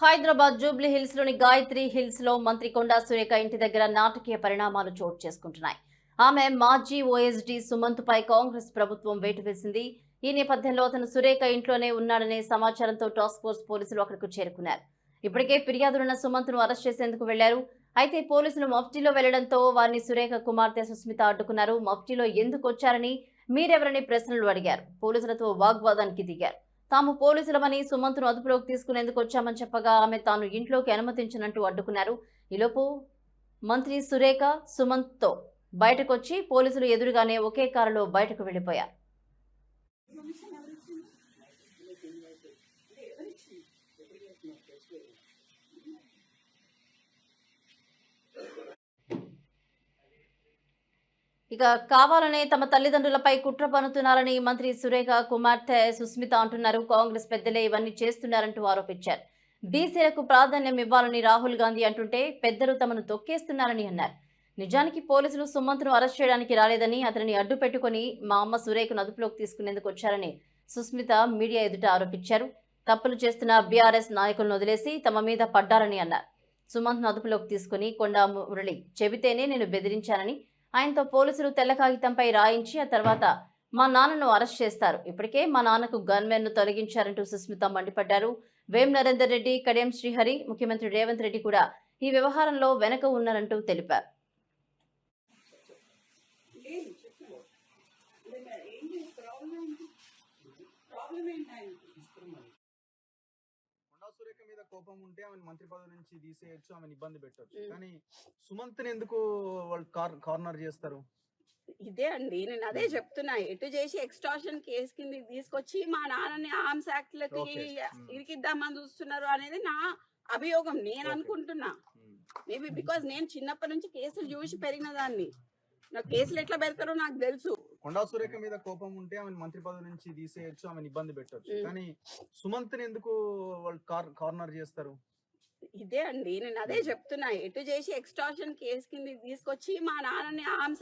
Hyderabad Jubilee హిల్స్లోని Gayatri హిల్స్లో మంత్రి కొండా సురేఖ ఇంటి దగ్గర నాటకీయ పరిణామాలు చోటు చేసుకుంటున్నాయి. ఆమె మాజీ ఓఎస్డీ సుమంత్ పై కాంగ్రెస్ ప్రభుత్వం వేటు వేసింది. ఈ నేపథ్యంలో అతను సురేఖ ఇంట్లోనే ఉన్నాడనే సమాచారంతో టాస్క్ ఫోర్స్ పోలీసులు అక్కడికి చేరుకున్నారు. ఇప్పటికే ఫిర్యాదులున్న సుమంత్ను అరెస్ట్ చేసేందుకు వెళ్ళారు. అయితే పోలీసులు మఫ్టీలో వెళ్ళడంతో వారిని సురేఖ కుమార్తె సుస్మిత అడ్డుకున్నారు. మఫ్టీలో ఎందుకు వచ్చారని మీరెవరని ప్రశ్నలు అడిగారు. పోలీసులతో వాగ్వాదానికి దిగారు. తాము పోలీసులమని సుమంత్ను అదుపులోకి తీసుకునేందుకు వచ్చామని చెప్పగా ఆమె తాను ఇంట్లోకి అనుమతించినట్టు అడ్డుకున్నారు. ఈలోపు మంత్రి సురేఖ సుమంత్తో బయటకొచ్చి పోలీసులు ఎదురుగానే ఒకే కారులో బయటకు వెళ్ళిపోయారు ఇక కావాలనే తమ తల్లిదండ్రులపై కుట్ర పన్నుతున్నారని మంత్రి సురేఖ కుమార్తె సుస్మిత అంటున్నారు. కాంగ్రెస్ పెద్దలే ఇవన్నీ చేస్తున్నారంటూ ఆరోపించారు. బీసీలకు ప్రాధాన్యం ఇవ్వాలని రాహుల్ గాంధీ అంటుంటే పెద్దలు తమను తొక్కేస్తున్నారని అన్నారు. నిజానికి పోలీసులు సుమంత్ను అరెస్ట్ చేయడానికి రాలేదని అతనిని అడ్డు పెట్టుకుని మా అమ్మ సురేఖను అదుపులోకి తీసుకునేందుకు వచ్చారని సుస్మిత మీడియా ఎదుట ఆరోపించారు. తప్పులు చేస్తున్న బీఆర్ఎస్ నాయకులను వదిలేసి తమ మీద పడ్డారని అన్నారు. సుమంత్ను అదుపులోకి తీసుకుని కొండా మురళి చెబితేనే నేను బెదిరించానని ఆయనతో పోలీసులు తెల్ల కాగితంపై రాయించి ఆ తర్వాత మా నాన్నను అరెస్ట్ చేస్తారు ఇప్పటికే మా నాన్నకు గన్మెన్ను తొలగించారంటూ సుస్మిత మండిపడ్డారు వేం నరేందర్ రెడ్డి కడియం శ్రీహరి ముఖ్యమంత్రి రేవంత్ రెడ్డి కూడా ఈ వ్యవహారంలో వెనక ఉన్నారంటూ తెలిపారు ఏంటి ప్రాబ్లం ఏంటి ప్రాబ్లం ఏంటి ఆయనకి కొండా సురేఖ మీద కోపం ఉంటే ఆమెను మంత్రి పదవి నుంచి తీసేయచ్చు ఆమెను ఇబ్బంది పెట్టొచ్చు. కానీ సుమంత్ని ఎందుకు వాళ్ళు కార్ కార్నర్ చేస్తారు? ఇదే అండి. నేను అదే చెప్తున్నా. ఎటు చేసి ఎక్స్టార్షన్ కేసు కింద తీసుకొచ్చి మా నాన్నని ఆర్మ్స్ యాక్ట్ లకి. ఇరికిద్దామని చూస్తున్నారు అనేది నా అభియోగం. నేను. అనుకుంటున్నా. మేబీ బికాజ్ నేను చిన్నప్పటి నుంచి కేసులు చూసి పెరిగిన దాన్ని. నాకు కేసులు ఎట్లా పెడతారో నాకు తెలుసు. కొండా సురేఖ మీద కోపం ఉంటే ఆమెను మంత్రి పదవి నుంచి తీసేయచ్చు ఆమెను ఇబ్బంది పెట్టొచ్చు. Mm. కానీ సుమంత్ని ఎందుకు వాళ్ళు కార్ కార్నర్ చేస్తారు? ఇదే అండి. నేను అదే చెప్తున్నా. ఎటు చేసి ఎక్స్టార్షన్ కేసు కింద తీసుకొచ్చి మా నాన్నని